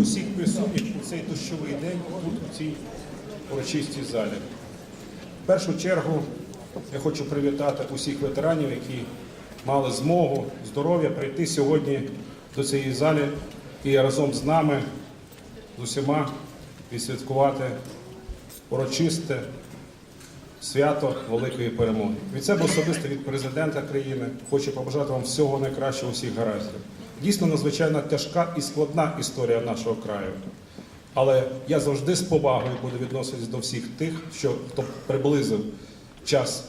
усіх присутніх у цей дощовий день тут, у цій урочистій залі. В першу чергу я хочу привітати усіх ветеранів, які мали змогу, здоров'я прийти сьогодні до цієї залі і разом з нами, з усіма відсвяткувати урочисте свято великої перемоги. Від себе особисто від президента країни хочу побажати вам всього найкращого, усіх гараздів. Дійсно надзвичайно тяжка і складна історія нашого краю. Але я завжди з повагою буду відноситись до всіх тих, що хто приблизив час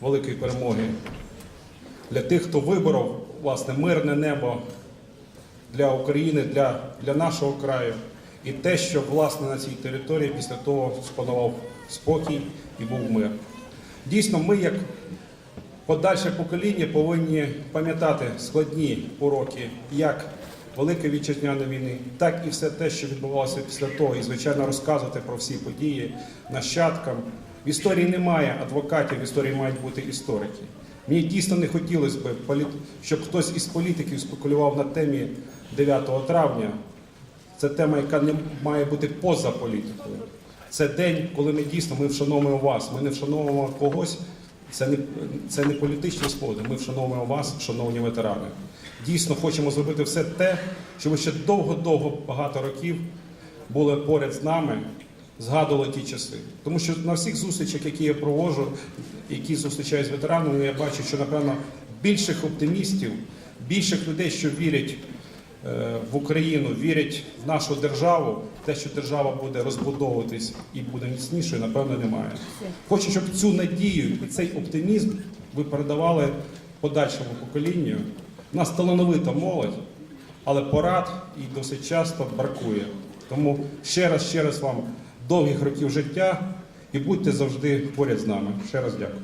великої перемоги, для тих, хто виборов власне мирне небо для України, для, для нашого краю. І те, що власне на цій території після того спанував спокій і був мир. Дійсно, ми, як подальше покоління, повинні пам'ятати складні уроки як Великої вітчизняної війни, так і все те, що відбувалося після того, і звичайно розказувати про всі події нащадкам. В історії немає адвокатів, в історії мають бути історики. Мені дійсно не хотілося б, щоб хтось із політиків спекулював на темі 9 травня. Це тема, яка не має бути поза політикою. Це день, коли ми дійсно ми вшановуємо вас. Ми не вшановуємо когось. Це не, це не політичні сходи. Ми вшановуємо вас, шановні ветерани. Дійсно хочемо зробити все те, щоб ви ще довго-довго багато років були поряд з нами, згадували ті часи. Тому що на всіх зустрічах, які я проводжу, які зустрічаю з ветеранами, я бачу, що напевно більших оптимістів, більших людей, що вірять в Україну, вірять в нашу державу, те, що держава буде розбудовуватись і буде міцнішою, напевно, немає. Хочу, щоб цю надію і цей оптимізм ви передавали подальшому поколінню. У нас талановита молодь, але порад і досить часто бракує. Тому ще раз, ще раз вам довгих років життя і будьте завжди поряд з нами. Ще раз дякую.